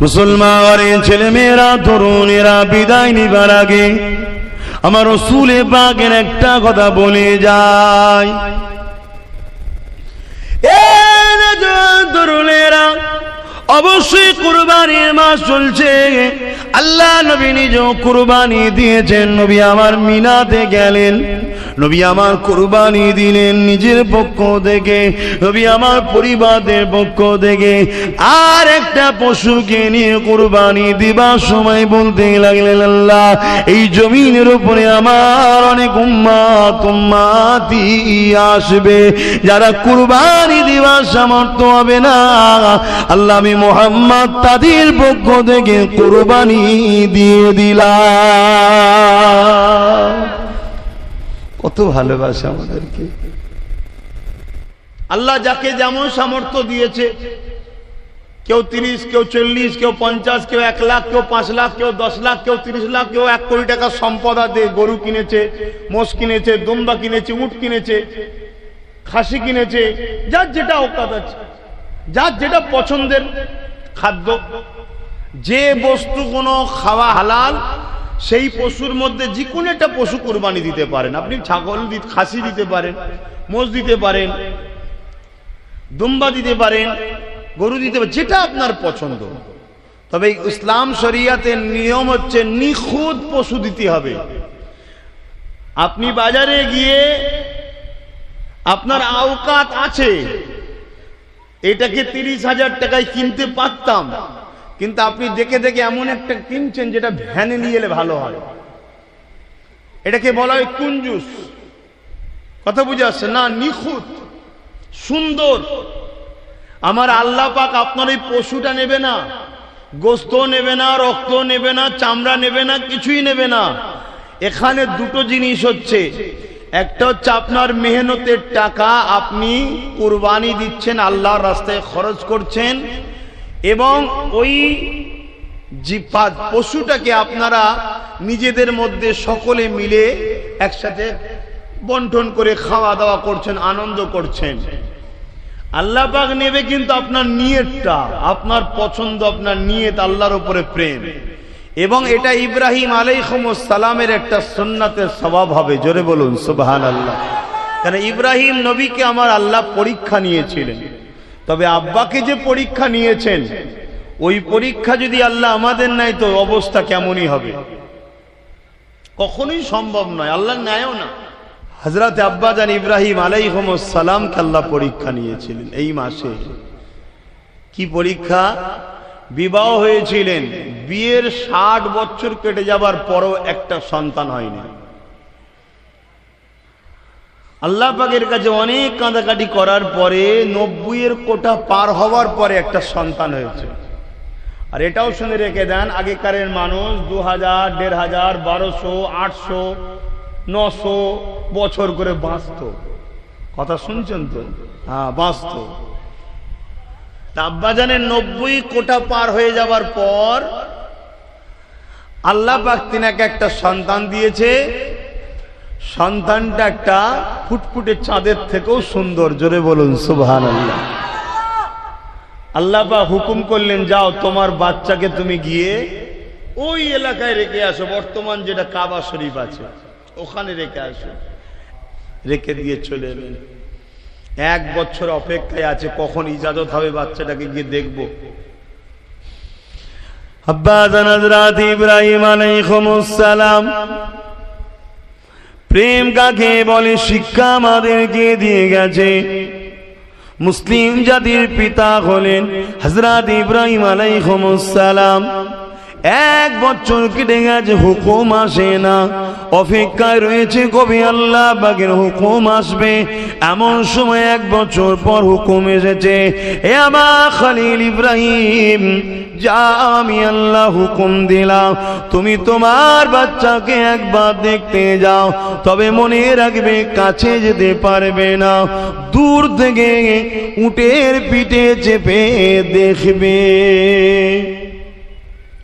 মুসলমানের ছেলে মেয়েরা তরুণেরা বিদায় নিবার আগে আমার রসুলে বাগের একটা কথা বলে যায়। তরুণেরা, অবশ্যই কুরবানির মাস চলছে। আল্লাহ নবী নিজেও কুরবানি দিয়েছেন, নবী আমার মিনাতে গেলেন। নবী আমার কুরবানি দিলেন নিজের পক্ষ থেকে, নবী আমার পরিবারের পক্ষ থেকে। আর একটা পশুকে নিয়ে কুরবানি দিবার সময় বলতে লাগলেন আল্লাহ, এই জমিনের উপরে আমার অনেক উম্মাত উম্মাতি আসবে। যারা কুরবানি দিবার সামর্থ্য হবে না, আল্লাহ আমি মোহাম্মদ তাদের পক্ষ থেকে কুরবানি দিয়ে দিলাম। কত ভালোবাসে আমাদেরকে। আল্লাহ যাকে যেমন সামর্থ্য দিয়েছে, কেউ তিরিশ, কেউ চল্লিশ, কেউ পঞ্চাশ, কেউ এক লাখ, কেউ পাঁচ লাখ, কেউ দশ লাখ, কেউ তিরিশ লাখ, কেউ এক কোটি টাকার সম্পদ আছে, গরু কিনেছে, মোষ কিনেছে, দুম্বা কিনেছে, উট কিনেছে, খাসি কিনেছে, যার যেটা অকাত আছে, যার যেটা পছন্দের খাদ্য, যে বস্তু কোনো খাওয়া হালাল সেই পশুর মধ্যে যে কোনো একটা পশু কোরবানি দিতে পারেন। আপনি ছাগল খাসি দিতে পারেন, মোষ দিতে পারেন, দুম্বা দিতে পারেন, গরু দিতে পারেন, যেটা আপনার পছন্দ। তবে ইসলাম শরিয়াতের নিয়ম হচ্ছে নিখুঁত পশু দিতে হবে। আপনি বাজারে গিয়ে আপনার আওকাত আছে। এটাকে তিরিশ হাজার টাকায় কিনতে পারতাম। কিন্তু আপনি দেখে দেখে এমন একটা কিনছেন যেটা ভ্যানে নিয়ে এলে ভালো হয়। এটাকে বলা হয় কুঞ্জুস কথা বুঝে আসছে? না, নিখুঁত, সুন্দর। আমার আল্লাহ পাক আপনার এই পশুটা নেবে না গোস্ত নেবে না রক্ত নেবে না, চামড়া নেবে না, কিছুই নেবে না। এখানে দুটো জিনিস হচ্ছে। একটা হচ্ছে আপনার মেহনতের টাকা আপনি কুরবানি দিচ্ছেন, আল্লাহর রাস্তায় খরচ করছেন। এবং ওই পশুটাকে আপনারা নিজেদের মধ্যে সকলে মিলে একসাথে বন্টন করে খাওয়া দাওয়া করছেন, আনন্দ করছেন। আল্লাহ পাক নেবে কিন্তু আপনার নিয়তটা আপনার পছন্দ, আপনার নিয়ত আল্লাহর উপরে প্রেম। এবং এটা ইব্রাহিম সালামের একটা সন্ন্যাতের স্বভাব হবে, জোরে বলুন সুবহান আল্লাহ কেন ইব্রাহিম নবীকে আমার আল্লাহ পরীক্ষা নিয়েছিলেন। তবে আব্বাকে যে পরীক্ষা নিয়েছেন, ওই পরীক্ষা যদি আল্লাহ আমাদের নেয়, তো অবস্থা কেমনই হবে? কখনোই সম্ভব নয়, আল্লাহ ন্যায়ও না। হজরত আব্বাজান ইব্রাহিম সালামকে আল্লাহ পরীক্ষা নিয়েছিলেন এই মাসে। কি পরীক্ষা? বিবাহ হয়েছিলেন, বিয়ের ষাট বছর কেটে যাবার পরও একটা সন্তান হয়নি। আল্লাহ পাকের কাছে অনেক কাঁদাকাটি করার পরে নব্বইয়ের কোটা পার হওয়ার পরে একটা সন্তান হয়েছে। আর এটাও শুনে রেখে দেন, আগেকারের মানুষ দু হাজার দেড় হাজার বারোশো, আটশো, নশো বছর করে বাঁচত। কথা শুনছেন তো? হ্যাঁ বাঁচত। তা আব্বাজানের নব্বই কোটা পার হয়ে যাবার পর আল্লাহ পাক তিনাকে একটা সন্তান দিয়েছে। সন্তানটা একটা ফুটফুটে চাঁদের থেকেও সুন্দর। জোরে বলুন সুবহান আল্লাহ আল্লাহ পাক হুকুম করলেন, যাও, তোমার বাচ্চাকে তুমি গিয়ে ওই এলাকায় রেখে আসো। বর্তমান যেটা কাবা শরীফ আছে, ওখানে রেখে আসো। রেখে দিয়ে চলে এলেন। এক বছর অপেক্ষায় আছে, কখন ইজাজত হবে বাচ্চাটাকে গিয়ে দেখব। হযরত ইব্রাহিম আলাইহিস সালাম প্রেম কাকে বলে? শিক্ষা আমাদেরকে দিয়ে গেছে। মুসলিম জাতির পিতা হলেন হজরত ইব্রাহিম আলাইহিসসালাম এক বছর কেটে গেছে, হুকুম আসে না। অপেক্ষায় রয়েছে কবি আল্লাহ বাগের হুকুম আসবে। এমন সময় এক বছর পর হুকুম এসেছে, এ আমার খালিল ইব্রাহিম যা আমি আল্লাহ হুকুম দিলাম তুমি তোমার বাচ্চাকে একবার দেখতে যাও তবে মনে রাখবে কাছে যেতে পারবে না দূর থেকে উটের পিঠে চেপে দেখবে।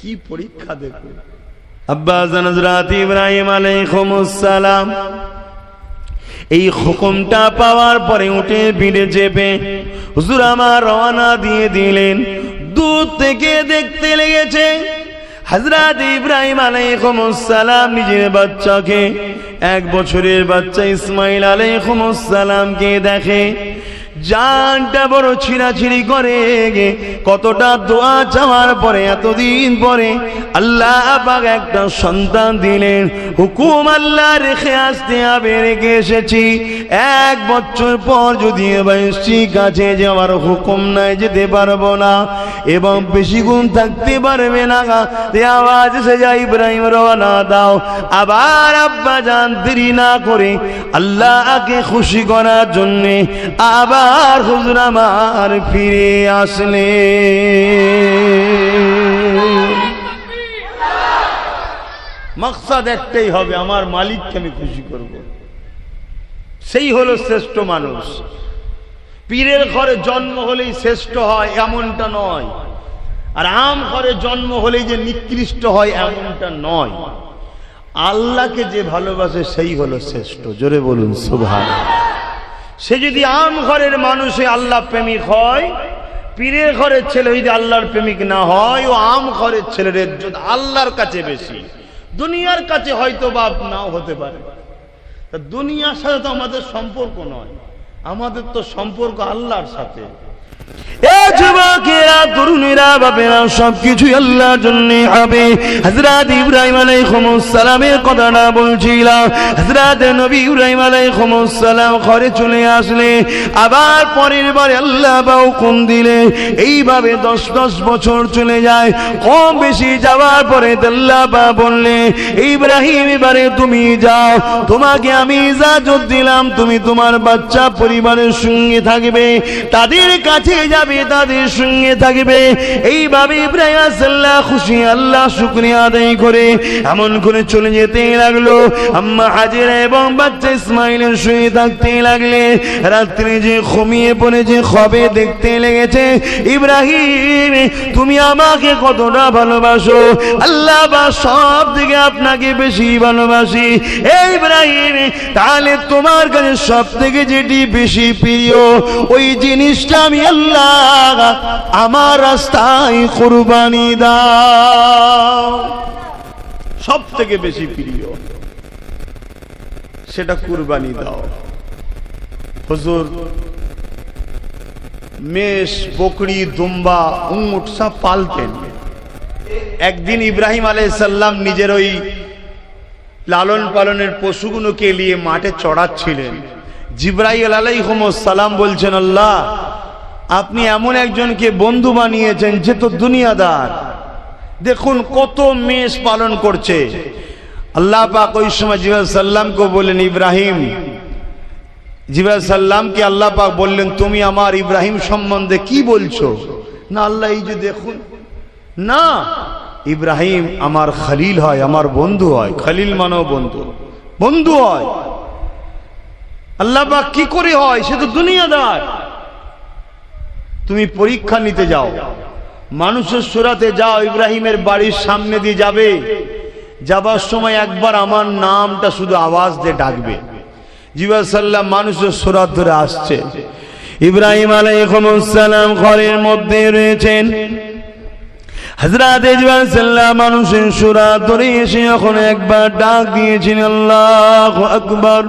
কি পরীক্ষা দেখবে আব্বাস হযরত ইব্রাহিম আলাইহিসসালাম এই হুকুমটা পাওয়ার পরে উঠে ভিড়ে চেপে হুজুর আমার রওনা দিয়ে দিলেন দূর থেকে দেখতে লেগেছে। হজরত ইব্রাহিম আলাইকুমসালাম নিজের বাচ্চাকে, এক বছরের বাচ্চা ইসমাইল আলাইকুমসালামকে দেখে। জানটা বড় ছিঁড়াছিড়ি করে কতটা দোয়া চাওয়ার পরে, এতদিন পরে আল্লাহ পাক একটা সন্তান দিলেন। হুকুম আল্লাহ রেখে আসতে হবে, রেখে এসেছি। এক বছর পর যদি এবার কাছে যাওয়ার হুকুম নাই, যেতে পারব না। এবং বেশি গুণ থাকতে পারবে না আওয়াজ এসে যায়, ইব্রাহিম, রওনা দাও। আবার আব্বা জান দেরি না করে আল্লাহকে খুশি করার জন্যে আবার হুজুর আমার ফিরে আসলে। মকসাদ একটাই হবে, আমার মালিককে আমি খুশি করব। সেই হলো শ্রেষ্ঠ মানুষ। পীরের ঘরে জন্ম হলেই শ্রেষ্ঠ হয়, এমনটা নয়। আর আম ঘরে জন্ম হলেই যে নিকৃষ্ট হয়, এমনটা নয়। আল্লাহকে যে ভালোবাসে, সেই হলো শ্রেষ্ঠ। জোরে বলুন সুভান সে যদি আম ঘরের মানুষে আল্লাহ প্রেমিক হয়, পীরের ঘরের ছেলে যদি আল্লাহর প্রেমিক না হয়, ও আম ঘরের ছেলের আল্লাহর কাছে বেশি। দুনিয়ার কাছে হয়তো বাপ নাও হতে পারে। দুনিয়ার সাথে তো আমাদের সম্পর্ক নয়। আমাদের তো সম্পর্ক আল্লাহর সাথে। আবার পরের আল্লাহ দিলে এইভাবে দশ দশ বছর চলে যায়। কম বেশি যাওয়ার পরে আল্লাহ বা বললে ইব্রাহিম, এবারে তুমি যাও। তোমাকে আমি ইজাজত দিলাম। তুমি তোমার বাচ্চা পরিবারের সঙ্গে থাকবে। তাদের কাছে যাবে, তাদের সঙ্গে থাকবে। এইভাবে ইব্রাহিম আসাল্লাহ খুশি, আল্লাহ শুক্রিয়া আদায় করে এমন করে চলে যেতে লাগল। আম্মা হাজিরা এবং বাচ্চা ইসমাইলের সঙ্গে থাকতে লাগলে রাত্রে যে ঘুমিয়ে পড়ে, যে খবে দেখতে লেগেছে, ইব্রাহিম, তুমি আমাকে কতটা ভালোবাসো? আল্লাহ বা সব থেকে আপনাকে বেশি ভালোবাসি। এই ইব্রাহিম, তাহলে তোমার কাছে সব থেকে যেটি বেশি প্রিয়, ওই জিনিসটা আমি আল্লাহ আমার রাস্তায় কুরবানি দাও। সব থেকে বেশি প্রিয়, সেটা কুরবানি দাও। হুজুর, মেষ, বকরি, দুম্বা, উঁট পালতেন। একদিন ইব্রাহিম আলাইসাল্লাম নিজের ওই লালন পালনের পশুগুলোকে নিয়ে মাঠে চড়াচ্ছিলেন। জিব্রাইল আলাইহমসালাম বলছেন, আল্লাহ আপনি এমন একজনকে বন্ধু বানিয়েছেন যে তো দুনিয়াদার। দেখুন কত মেষ পালন করছে। আল্লাহ পাক ওই সময় জিবাল সাল্লামকে বললেন, ইব্রাহিম জিবাল সাল্লামকে আল্লাহ পাক বললেন, তুমি আমার ইব্রাহিম সম্বন্ধে কি বলছো? না, আল্লাহ, এই যে দেখুন। না, ইব্রাহিম আমার খালিল হয়, আমার বন্ধু হয়। খালিল মানব বন্ধু। বন্ধু হয়। আল্লাহ পাক কি করে হয়? সে তো দুনিয়াদার। তুমি পরীক্ষা নিতে যাও। মানুষের সুরাতে যাও, ইব্রাহিমের বাড়ির সামনে দিয়ে যাবে। যাবার সময় একবার আমার নামটা শুধু আওয়াজ দিয়ে ডাকবে। জিবা সাল্লাম মানুষের সুরাত ধরে আসছে। ইব্রাহিম আলাইহিসসালাম ঘরের মধ্যে রয়েছেন। হজরত সাল্লাম মানুষের সুরা ধরে এসে যখন একবার ডাক দিয়েছেন, আল্লাহ আকবর।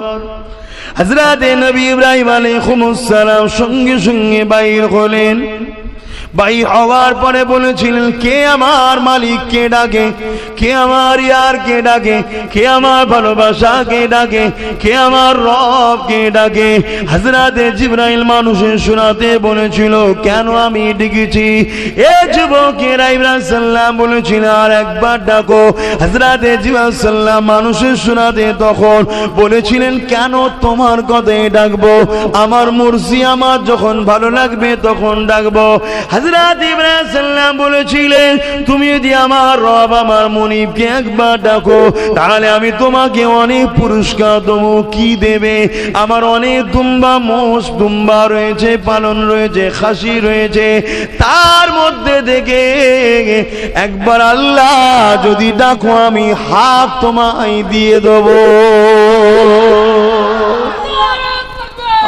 হজরত নবী ইব্রাহিম আলী খুমুসালাম সঙ্গে সঙ্গে বাইর হলেন। বাইর হওয়ার পরে বলেছিলেন, কে আমার মালিক? কে ডাকে? কে আমার ইয়ার? কে ডাকে? কে আমার ভালোবাসা? কে ডাকে? কে আমার রব? কে ডাকে? হজরতে জিব্রাইল মানুষের শোনাতে বলেছিল, কেন আমি ডেকেছি? এ যুবকেরা ইব্রাহিম সাল্লাম বলেছিল, আর একবার ডাকো। হজরতে জিব্রাইল সাল্লাম মানুষের শোনাতে তখন বলেছিলেন, কেন তোমার কথাই ডাকবো? আমার মুরসি আমার যখন ভালো লাগবে তখন ডাকবো। হজরত ইব্রাহিম বলেছিলেন তুমি যদি আমার রব আমার মনিবকে একবার ডাকো তাহলে আমি তোমাকে অনেক পুরস্কার দেবো। কি দেবে? আমার অনেক দুম্বা মোষ দুম্বা রয়েছে পালন রয়েছে খাসি রয়েছে। তার মধ্যে থেকে একবার আল্লাহ যদি ডাকো আমি হাত তোমায় দিয়ে দেবো।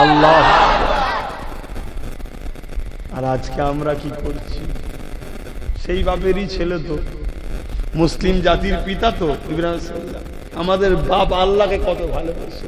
আল্লাহ আজকে আমরা কি করছি? সেই বাপেরই ছেলে তো। মুসলিম জাতির পিতা তো আমাদের বাপ আল্লাহকে কত ভালোবাসে।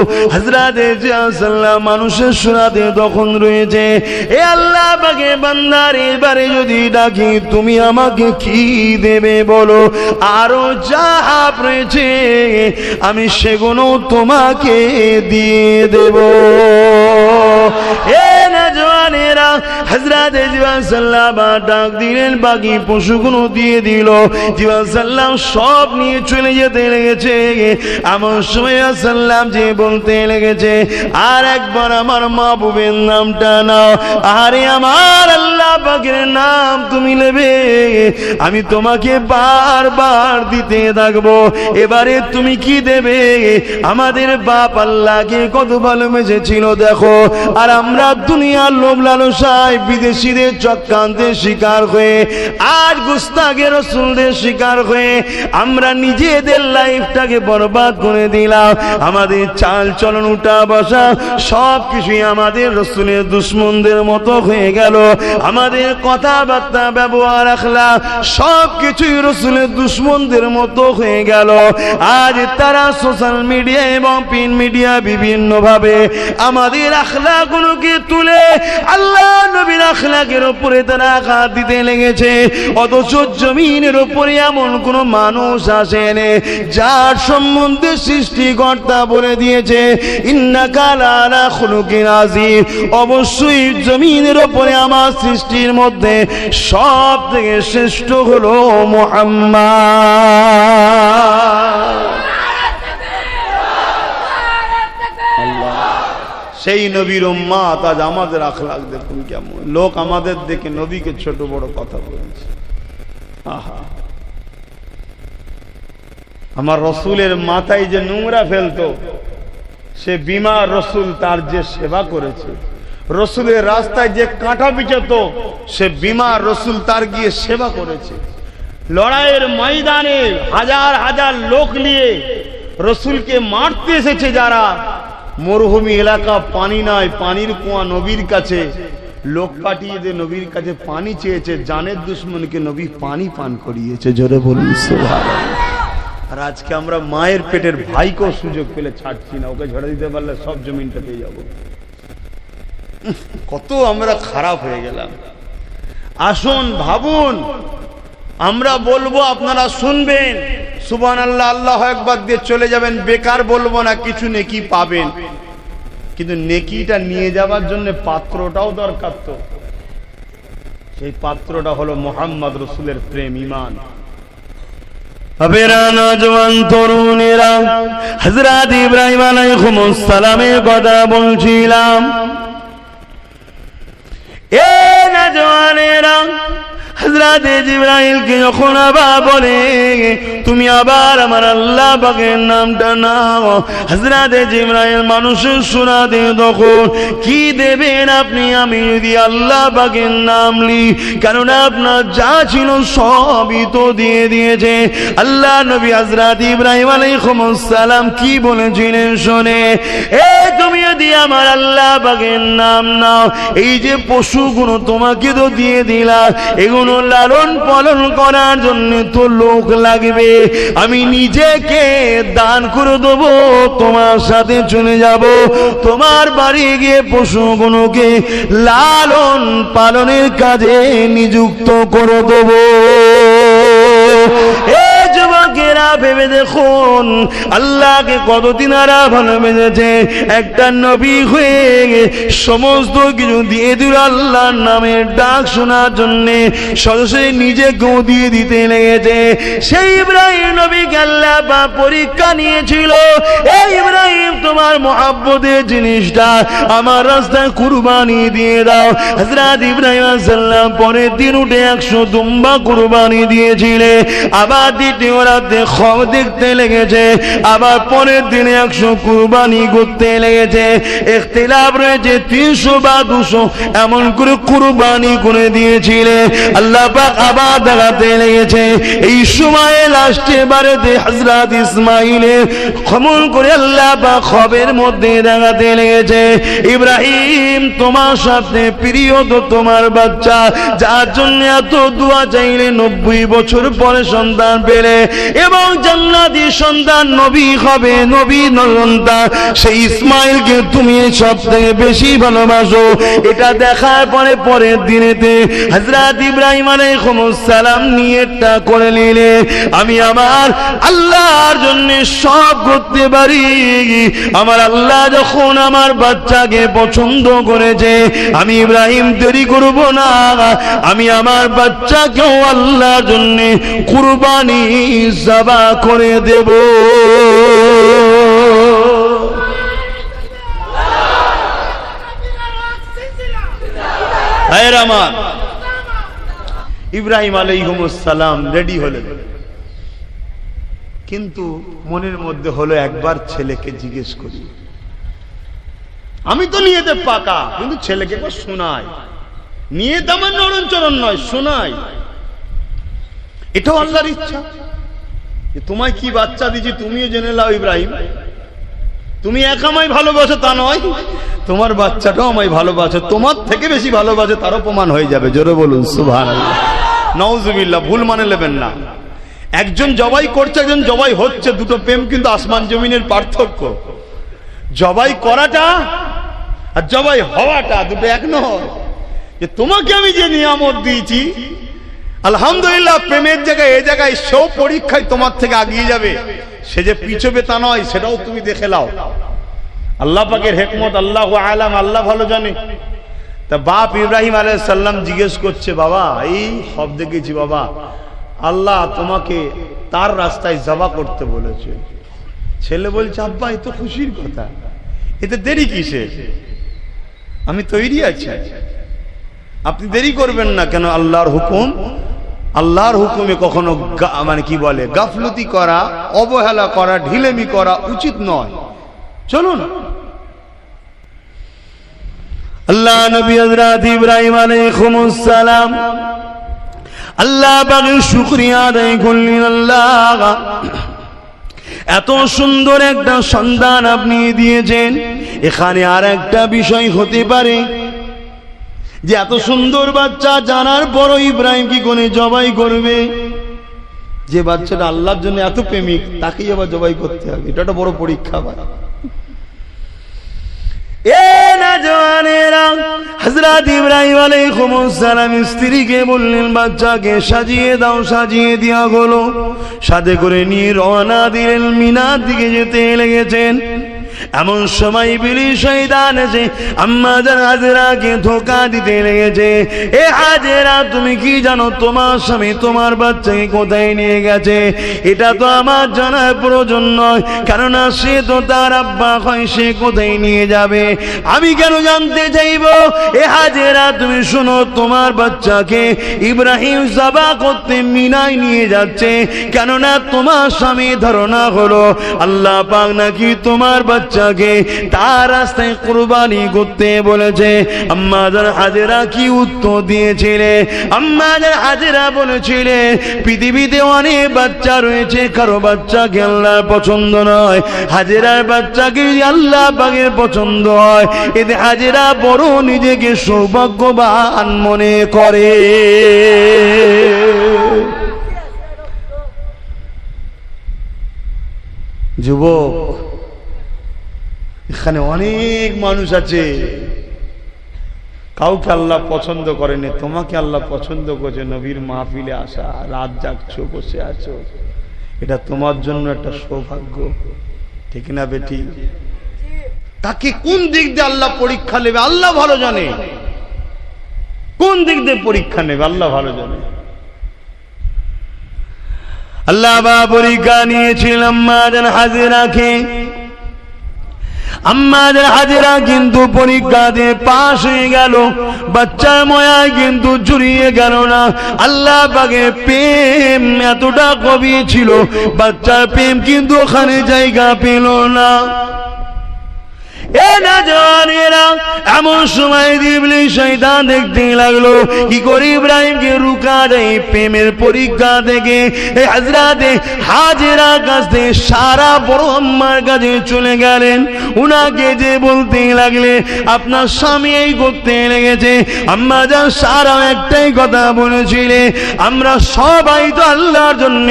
হজরতে সাল্লাহ মানুষের সুরাতে তখন রয়েছে, এ আল্লাহ বাগে বান্দার, এবারে যদি ডাকি, তুমি আমাকে কি দেবে বলো? আরও যা রয়েছে, আমি সেগুলো তোমাকে দিয়ে দেব। এ না জওয়ানেরা হজরত জীবন সাল্লাম ডাক দিলেন, বাকি পশুগুলো দিয়ে দিল। জীবন সাল্লাম সব নিয়ে চলে যেতে লেগেছে। এমন সময় সাল্লাম যে বলতে লেগেছে, আর একবার আমার মাহবুবের নামটা নাও। আরে আমার আল্লাহ পাকের নাম তুমি নেবে। আমি তোমাকে বারবার দিতে থাকব। এবারে তুমি কি দেবে? আমাদের বাপ আল্লাহকে কত ভালোবেসেছিল, দেখো। আর আমরা দুনিয়ার লোভ লালসায় বিদেশিদের শিকার হয়ে গুস্তাকে রসুলদের শিকার হয়ে, আমরা নিজেদের লাইফটাকে বরবাদ করে দিলাম। আমাদের চাল চলন, উঠা বসা সব কিছুই আমাদের রসুলের দুশ্মনদের মতো হয়ে গেল। আমাদের কথাবার্তা, ব্যবহার রাখলা সব কিছুই রসুলের দুশ্মনদের মতো হয়ে গেল। আজ তারা সোশ্যাল মিডিয়া এবং প্রিন্ট মিডিয়া বিভিন্ন ভাবে আমাদের আখলাগুলোকে তুলে আল্লাহ নবীর আখলাকের উপরে তারা আঘাত দিতে লেগেছে। অথচ জমিনের উপরে এমন কোন মানুষ আসেনে, যার সম্বন্ধে সৃষ্টিকর্তা বলে দিয়েছে, ইন্না কালা খুলুকিন আজিম অবশ্যই জমিনের উপরে আমার সৃষ্টির মধ্যে সব থেকে শ্রেষ্ঠ হলো মোহাম্মদ। সেই নবীর উম্মাত আজ আমাদের আখলাক দেখুন কেমন। লোক আমাদের দেখে নবীকে ছোট বড় কথা বলেছে। আহা। আমার রসুলের মাথায় যে নোংরা ফেলতো, সে বিমার রসুল তার যে সেবা করেছে, রসুলের রাস্তায় যে কাঁটা বিচত সে বিমার রসুল তার গিয়ে সেবা করেছে। লড়াইয়ের ময়দানে হাজার হাজার লোক নিয়ে রসুলকে মারতে এসেছে যারা মরুভূমি এলাকা পানি নাই, পানির কুয়া নবীর কাছে। লোক পাঠিয়ে দিয়ে নবীর কাছে পানি চেয়েছে, জানের দুশ্মনকে নবী পানি পান করিয়েছে, জোরে বলুন আর আজকে আমরা মায়ের পেটের ভাইকেও সুযোগ পেলে ছাড়ছি না, ওকে ঝড়ে দিতে পারলে সব জমিনটা পেয়ে যাব। কত আমরা খারাপ হয়ে গেলাম। আসুন, ভাবুন, আমরা বলব আপনারা শুনবেন। সুবান আল্লাহ আল্লাহ একবার দিয়ে চলে যাবেন, বেকার বলব না, কিছু নেকি পাবেন। কিন্তু নেকিটা নিয়ে যাবার জন্য পাত্রটাও দরকার তো। সেই পাত্রটা হলো মোহাম্মদ রসুলের প্রেম ইমান বলছিলাম। এ নজওয়ানেরা হজরত জিব্রাইলকে যখন আবার বলে, তুমি আবার আমার আল্লাহ পাকের নামটা নাও। হজরত জিব্রাইল মানুষের শোনাতে তখন, কি দেবেন আপনি? আমি যদি আল্লাহ পাকের নাম লি কেননা আপনার যা ছিল সবই তো দিয়ে দিয়েছে। আল্লাহ নবী হজরত ইব্রাহিম আলাইহিস সালাম কি বলেছিলেন শোনে, এ, তুমি যদি আমার আল্লাহ পাকের নাম নাও, এই যে পশুগুলো তোমাকে তো দিয়ে দিলা এগুলো লালন পালন করার জন্য তো লোক লাগবে। আমি নিজেকে দান করে দেবো, তোমার সাথে চলে যাব। তোমার বাড়ি গিয়ে পশুগুলোকে লালন পালনের কাজে নিযুক্ত করে দেবো। এ যুবকেরা ভেবে দেখুন, আল্লাহকে কতদিন আরা ভালোবেসেছে একটা নবী হয়ে সমস্ত কিছু দিয়ে আল্লাহর ডাক শোনার জন্যে। নিজেকেও দিয়ে দিতে লেগেছে। সেই ইব্রাহিম আল্লাহ বা পরীক্ষা নিয়েছিল। এই ইব্রাহিম, তোমার মহাব্বতের জিনিসটা আমার রাস্তায় কুরবানি দিয়ে দাও। হজরত ইব্রাহিম পরের দিন উঠে একশো দুম্বা কুরবানি দিয়েছিলে। আবার দ্বিতীয় খব দেখতে লেগেছে। আবার পরের দিনে একশো কুরবানি করতে লেগেছে। রয়েছে তিনশো বা দুশো, এমন করে কুরবানি করে দিয়েছিলে। আল্লাহ আবার দেখাতে লেগেছে। এই সময়ে লাস্টে হজরত খমন করে আল্লাহ পাক খবের মধ্যে দেখাতে লেগেছে। ইব্রাহিম, তোমার সাথে প্রিয় তো তোমার বাচ্চা, যার জন্য এত দোয়া চাইলে নব্বই বছর পরে সন্তান পেলে। এবং জান্নাতি সন্তান নবী হবে, নবী সন্তান সেই ইসমাইলকে তুমি সব থেকে বেশি ভালোবাসো। এটা দেখার পরে পরের দিনেতে হজরত ইব্রাহিম সালাম নিয়েটা করে নিলে, আমি আমার আল্লাহর জন্য সব করতে পারি। আমার আল্লাহ যখন আমার বাচ্চাকে পছন্দ করেছে, আমি ইব্রাহিম দেরি করব না। আমি আমার বাচ্চাকেও আল্লাহর জন্য কুরবানি জবা করে দেব। আমার, ইব্রাহিম আলাইহুমুসালাম রেডি হলেন। কিন্তু মনের মধ্যে হলো একবার ছেলেকে জিজ্ঞেস করি, আমি তো নিয়েতে পাকা, কিন্তু ছেলেকে একবার শোনাই। নিয়ে তো আমার নরণচরণ নয়, শোনাই। এটাও আল্লাহর ইচ্ছা। তোমায় কি বাচ্চা দিচ্ছি তুমিও জেনে লাও ইব্রাহিম। তুমি একা আমায় ভালোবাসো তা নয়। তোমার বাচ্চাটাও আমায় ভালোবাসে, তোমার থেকে বেশি ভালোবাসে তারও প্রমাণ হয়ে যাবে। জোরে বলুন সুভান নওজুবিল্লাহ ভুল মানে নেবেন না। একজন জবাই করছে, একজন জবাই হচ্ছে, দুটো প্রেম কিন্তু আসমান জমিনের পার্থক্য। জবাই করাটা আর জবাই হওয়াটা দুটো এক নয়। যে তোমাকে আমি যে নিয়ামত দিয়েছি আলহামদুলিল্লাহ, প্রেমের জায়গায় এ জায়গায় সেও পরীক্ষায় তোমার থেকে আগিয়ে যাবে। সে যে পিছবে তা নয়, সেটাও তুমি দেখে লাও আল্লাহ পাকের হেকমত, আল্লাহ আলাম, আল্লাহ ভালো জানে। তা বাপ ইব্রাহিম আলাইসাল্লাম জিজ্ঞেস করছে, বাবা, এই সব দেখেছি বাবা, আল্লাহ তোমাকে তার রাস্তায় জবা করতে বলেছে। ছেলে বলছে, আব্বা, এ তো খুশির কথা। এতে দেরি কিসে? আমি তৈরি আছি। আপনি দেরি করবেন না কেন? আল্লাহর হুকুম আল্লাহর হুকুমে কখনো মানে কি বলে, গাফলতি করা, অবহেলা করা, ঢিলেমি করা উচিত নয়। চলুন। আল্লাহ নবী হযরত ইব্রাহিম আলাইহিস সালাম আল্লাহ পাকের শুকরিয়া আদায় করলেন আল্লাহ। এত সুন্দর একটা সন্তান আপনি দিয়েছেন। এখানে আর একটা বিষয় হতে পারে। যে এত সুন্দর বাচ্চা, জানার পরও ইব্রাহিম কি কোনে জবাই করবে? যে বাচ্চাটা আল্লাহর জন্য এত প্রেমিক, তাকেই আবার জবাই করতে হবে। এটা একটা বড় পরীক্ষা ভাই। বললেন, বাচ্চাকে সাজিয়ে দাও, সাজিয়ে দেওয়া সাথে করে নিয়ে রওনা দিলেন, মিনার দিকে যেতে লেগেছেন। এমন সময় বিলি শয়তান এসে আম্মা যান হাজেরাকে ধোকা দিতে লেগেছে। এ হাজেরা, তুমি কি জানো তোমার স্বামী তোমার বাচ্চাকে কোথায় নিয়ে গেছে? এটা তো আমার জানার প্রয়োজন নয়, কেননা সে তো তার আব্বা হয়, সে কোথায় নিয়ে যাবে? আমি কেন জানতে চাইব? এ হাজেরা, তুমি শোনো, তোমার বাচ্চাকে ইব্রাহিম সাবা করতে মিনায় নিয়ে যাচ্ছে, কেননা তোমার স্বামী ধারণা হলো, আল্লাহ পাক নাকি তোমার বাচ্চাকে তার রাস্তায় কুরবানি করতে বলেছে। আম্মাদের হাজেরা কি উত্তর দিয়েছিলে? আম্মাদের হাজেরা বলেছিলে, পৃথিবীতে অনেক বাচ্চা রয়েছে, কারও বাচ্চাকে আল্লাহ পছন্দ নয়। হাজেরার বাচ্চাকে আল্লাহ পাকের পছন্দ হয়। এতে হাজেরা বড় নিজেকে সৌভাগ্যবান মনে করে। যুবক এখানে অনেক মানুষ আছে। কাউকে আল্লাহ পছন্দ করেনি, তোমাকে আল্লাহ পছন্দ করছে, নবীর মাহফিলে আসা, রাত জাগছো, বসে আছো। এটা তোমার জন্য একটা সৌভাগ্য। ঠিক না বেটি? তাকে কোন দিক দিয়ে আল্লাহ পরীক্ষা নেবে, আল্লাহ ভালো জানে। কোন দিক দিয়ে পরীক্ষা নেবে, আল্লাহ ভালো জানে। আল্লাহ বা পরীক্ষা নিয়েছিলাম, মা যেন হাজির হাজিরাকে আম্মাদের হাজিরা কিন্তু পরীক্ষা দিয়ে পাশ হয়ে গেল। বাচ্চার ময়া কিন্তু জুড়িয়ে গেল না। আল্লাহ বাগে প্রেম এতটা কবি ছিল, বাচ্চার প্রেম কিন্তু ওখানে জায়গা পেল না। এমন সময় দিবলি শয়তান দেখতে লাগল। কি করে ইব্রাহিমকে রুকা দেয়? প্রেমের পরীক্ষা থেকে এই হাজরাতে হাজেরা কাছ সারা বড় কাছে চলে গেলেন। উনাকে যে বলতে লাগলে, আপনার স্বামী এই করতে লেগেছে। আম্মা যা সারা একটাই কথা বলেছিলে, আমরা সবাই তো আল্লাহর জন্য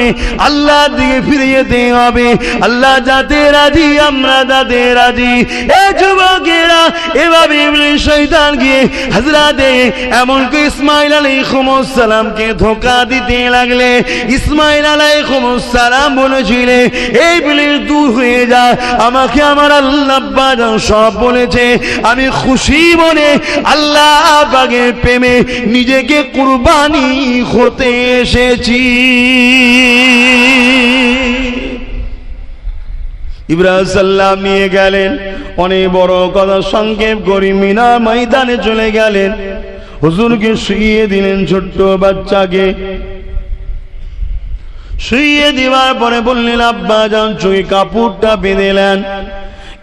আল্লাহর দিকে ফিরে যেতে হবে। আল্লাহ যাতে রাজি, আমরা তাতে রাজি। এ যুবকেরা, এভাবে এমনকি ইসমাইল সালামকে দিতে লাগলে, ইসমাইল সালাম বলেছিলে, এই দূর হয়ে আমাকে আমার আল্লাহ সব বলেছে, আমি খুশি মনে আল্লাহ বাগের প্রেমে নিজেকে কুরবানি হতে এসেছি। ইব্রাহিম সাল্লাম নিয়ে গেলেন। অনেক বড় কথা সংক্ষেপ করি, মিনা ময়দানে চলে গেলেন। হুজুরকে শুয়ে দিলেন ছোট্ট বাচ্চাকে। শুয়ে দেওয়ার পরে বললেন, আব্বা যান, চুই কাপড়টা বেঁধেলেন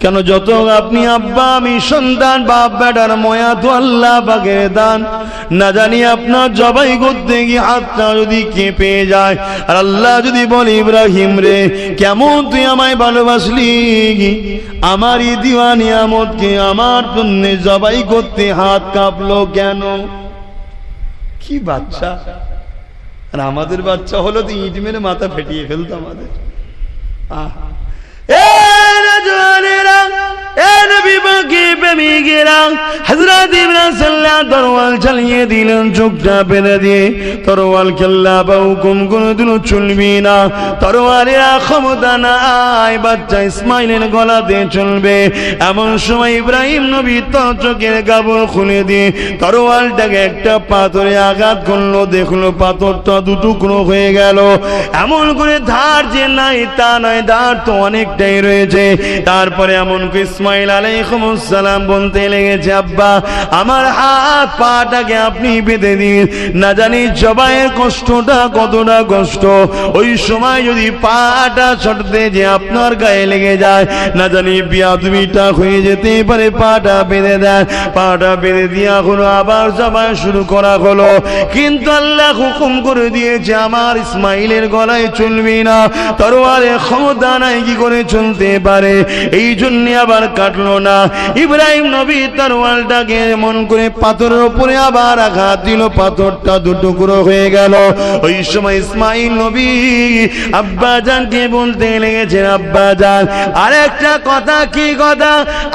কেন যত আপনি আব্বা, আমি সন্তান, বাপ, বেটার ময়া, তো আল্লাহ বাগের দান। না জানি আপনার জবাই করতে গিয়ে হাতটা যদি কেঁপে যায়। আর আল্লাহ যদি বলে, ইব্রাহিম রে, কেমন তুই আমায় ভালোবাসলি আমার এই দিওয়ানি আমদকে আমার জন্যে জবাই করতে হাত কাঁপলো কেন? কি বাচ্চা? আর আমাদের বাচ্চা হলো তো ইট মেরে মাথা ফেটিয়ে ফেলতো আমাদের। আহা। এ এ হযরত ইব্রাহিম সাল্লাল্লাহু তরোয়াল চালিয়ে দিলেন, চোখটা দিয়ে। তরোয়াল বা হুকুম চলবি না। ক্ষমতা নাই, বাচ্চা ইসমাইলের চলবে। এমন সময় ইব্রাহিম নবী চোখের খুলে দিয়ে তরোয়ালটাকে একটা পাথরে আঘাত করল, দেখল পাথরটা দুটুকরো হয়ে গেল। এমন করে ধার যে নাই তা নয়, ধার তো অনেকটাই রয়েছে। তারপরে এমন ইসমাইল আলাইহিসসালাম বলতে লেগেছে, আব্বা, আমার হাত পাটাকে আপনি বেঁধে দিন। না জানি জবাইয়ের কষ্টটা কতটা কষ্ট। ওই সময় যদি পাটা ছটতে যে আপনার গায়ে লেগে যায়, না জানি বিয়া তুমিটা হয়ে যেতে পারে, পাটা বেঁধে দেন। পাটা বেঁধে দিয়া হলো আবার জবাই শুরু করা হলো। কিন্তু আল্লাহ হুকুম করে দিয়েছে, আমার ইসমাইলের গলায় চলবে না। তরোয়ারে ক্ষমতা নাই, কি করে চলতে পারে? এই জন্য আবার কাটলো না। ইব্রাহিম নবী তরোয়ালটাকে মন করে পাথরের উপরে আবার আঘাত দিল, পাথরটা দুটুকরো হয়ে গেল। ওই সময় ইসমাইল নবী আব্বা জানকে বলতে লেগেছেন, আব্বা জান, আরেকটা কথা কি কথা?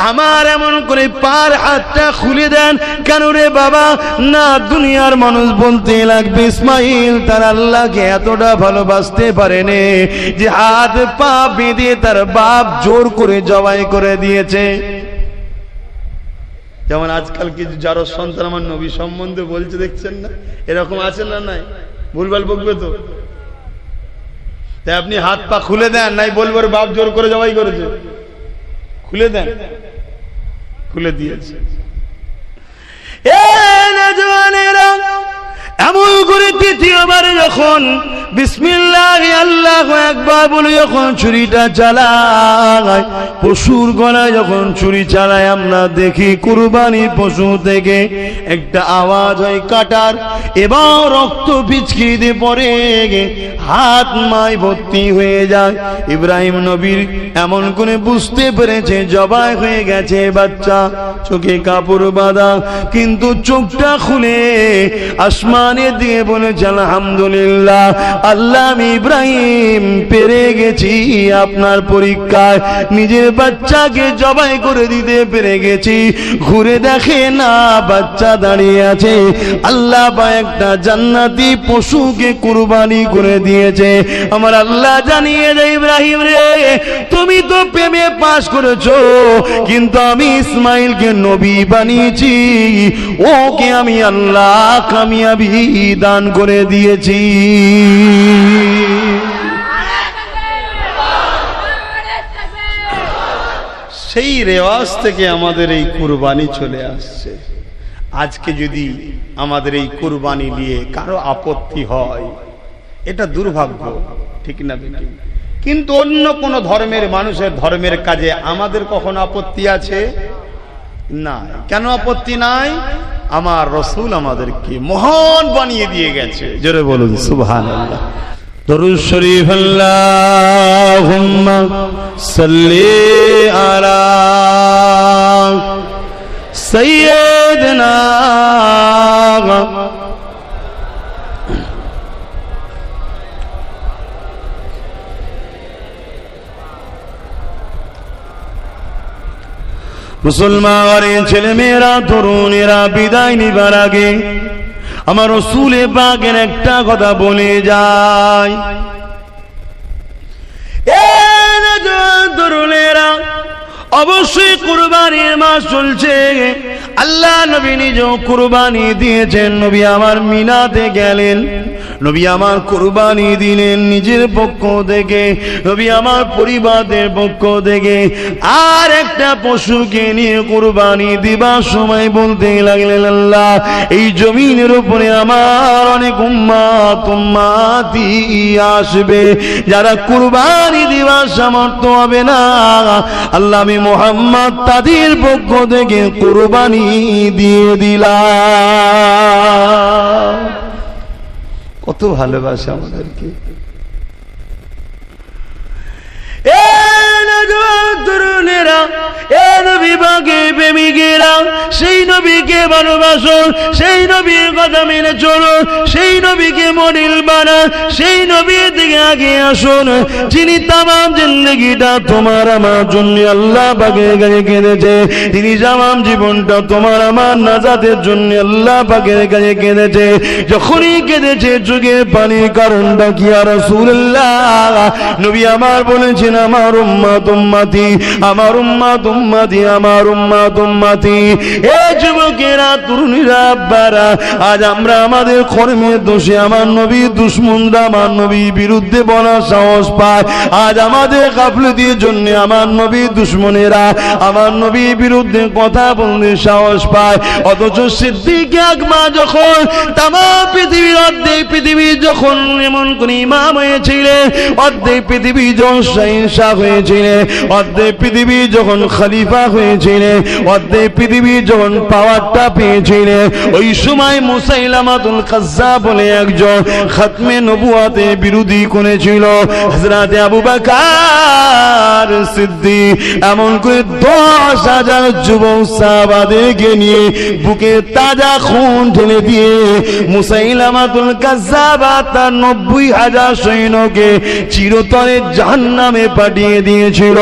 আমার এমন করে পার হাতটা খুলে দেন কেন রে বাবা? না, দুনিয়ার মানুষ বলতে লাগবে, ইসমাইল তার আল্লাহকে এতটা ভালোবাসতে পারেনি যে হাত পা বেঁধে তার বাপ জোর করে জবাই করে দিয়েছে। যেমন আজকাল কিছু যারো সন্তান আমার নবী সম্বন্ধে বলছে, দেখছেন না? এরকম আছে না নাই? ভুলভাল বকবে তো? তাই আপনি হাত পা খুলে দেন, নাই বলব বাপ, জোর করে জবাই করেছে। খুলে দেন। খুলে দিয়েছে। এমন করে তৃতীয়বার যখন ছুরিটা চালায় যখন ছুরি আমরা দেখি কুরবানি পশু থেকে একটা আওয়াজ হয় কাটার এবং রক্ত পিচকিতে পড়ে হাত মায় ভর্তি হয়ে যায়। ইব্রাহিম নবীর এমন করে বুঝতে পেরেছে, জবাই হয়ে গেছে বাচ্চা, চোখে কাপড় বাঁধা, কিন্তু চোখটা খুলে আসমানের দিয়ে বলেছে, আলহামদুলিল্লাহ। আল্লাহ আমি ইব্রাহিম, পেরে গেছি আপনার পরীক্ষায়। নিজের বাচ্চাকে জবাই করে দিতে পেরে গেছি। ঘুরে দেখে না বাচ্চা দাঁড়িয়ে আছে। আল্লাহ বা একটা জান্নাতি পশুকে কুরবানি করে দিয়েছে। আমার আল্লাহ জানিয়ে দেয় ইব্রাহিম রে। তো প্রেমে পাশ করেছ, কিন্তু আমি ইসমাইলকে নবী বানিয়েছি। ওকে আমি আল্লাহ কামিয়াবি দান করে দিয়েছি। সেই রেওয়াজ থেকে আমাদের এই কুরবানি চলে আসছে। আজকে যদি আমাদের এই কুরবানি নিয়ে কারও আপত্তি হয়, এটা দুর্ভাগ্য, ঠিক না বেটি কিন্তু অন্য কোন ধর্মের মানুষের ধর্মের কাজে আমাদের কখন আপত্তি আছে? না কেন আপত্তি নাই? আমার রসুল আমাদেরকে মহান বানিয়ে দিয়ে গেছে। জোরে বলুন সুবহান সাইয়্যিদিনা মুসলমানের ছেলে মেয়েরা তরুণেরা বিদায় নিবার আগে আমার রসুলে বাগের একটা কথা বলে যায়। তরুণেরা, অবশ্যই কুরবানির মাস চলছে। আল্লাহ নবী নিজ কুরবানি দিয়েছেন। নবী আমার মিনাতে গেলেন। নবী আমার কুরবানি দিলেন নিজের পক্ষ থেকে। নবী আমার পরিবারের পক্ষ থেকে। আর একটা পশুকে নিয়ে কুরবানি দিবার সময় বলতে লাগলেন আল্লাহ, এই জমিনের উপরে আমার অনেক উম্মাত, উম্মাতি আসবে। যারা কুরবানি দিবার সামর্থ্য হবে না, আল্লাহ আমি মোহাম্মদ তাদের পক্ষ থেকে কুরবানি দিয়ে দিলাম। কত ভালোবাসে আমাদেরকে। সেই নবীকে সেই নবীর কথা মেনে সেই নবীকে সেই নবীর দিকে আগে আসুন যিনি জিন্দগিটা তোমার আমার জন্য আল্লাহ কেঁদেছে, তিনি তামাম জীবনটা তোমার আমার নাজাতের জন্য আল্লাহ পাকের কাছে কেঁদেছে। যখনই কেঁদেছে যুগে পানির কারণটা কি আর রাসূলুল্লাহ? নবী আমার বলেছেন, আমার উম্মাত উম্মাতি, আমার উম্মাত উম্মাতি, আমার উম্মাত উম্মাতি। এ যুবকেরা, তরুণীরা, আব্বারা, আজ আমরা আমাদের কর্মের দোষে আমার নবী দুশ্মনরা, আমার নবী বিরুদ্ধে বলার সাহস পায়। আজ আমাদের গাফলতির জন্য আমার নবী দুশ্মনেরা আমার নবী বিরুদ্ধে কথা বলতে সাহস পায়। অথচ সিদ্দিক আকমা যখন তাম পৃথিবীর অর্ধেক পৃথিবী যখন এমন কোন ইমাম হয়েছিলেন, অর্ধেক পৃথিবী যখন শাহিনশাহ হয়েছিলেন। অর্ধেক পৃথিবী যখন খলিফা হয়েছিলেন অর্ধেক পৃথিবী যখন পাওয়ারটা পেয়েছিলেন ওই সময় মুসাইলামাতুল কাজ্জা বলে একজন খাতমে নবুয়াতে বিরোধী করেছিল, হযরতে আবু বকর সিদ্দিক। এমন করে দশ হাজার যুবক সাহাবাদেরকে নিয়ে বুকে তাজা খুন ঢেলে দিয়ে মুসাইলামাতুল কাজ্জাবা তার নব্বই হাজার সৈন্যকে চিরতরে জাহান্নামে পাঠিয়ে দিয়েছিল।